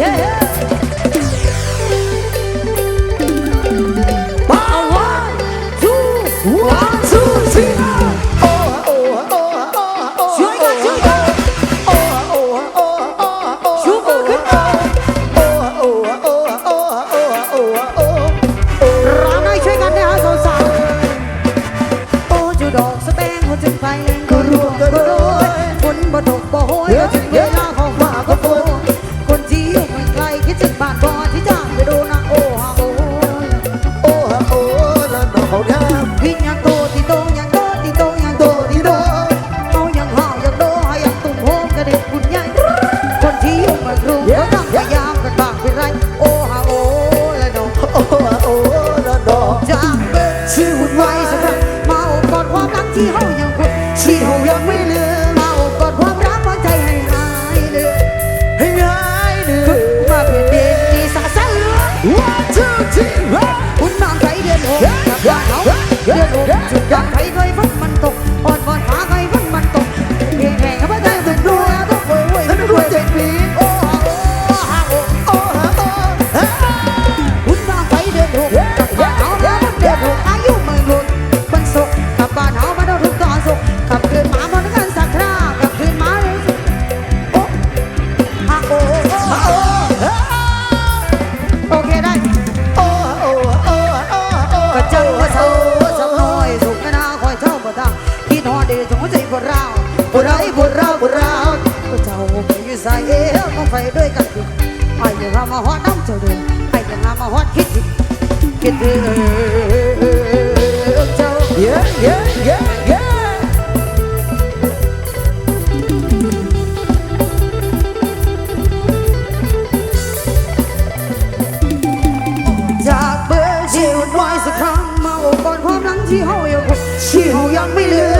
yeah. ที่เฮายังคงที่เฮายังไม่ลืมเอากอดความรักหัวใจให้หายเดือให้หายเดือมาเป็นเด็กที่สาเลย one two three มียได้ โอ้โอ้โอ้โอ้โอ้ก็จังว่าเศร้าสักหน่อยสุขไม่น่าคอยเท่าบ่ทางที่นอนดีจงหัวใจปวดร้าวปวดร้าวปวดร้าวปวดร้าวก็เจ้าไปอยู่สายเอ๋มองไปด้วยกันดิไอ้ยังมาฮอดน้ำเจ้าเดินไอ้ยังมาฮอดคิดคิดคิดถึง ที่เฮายังที่เฮายังไม่ลืม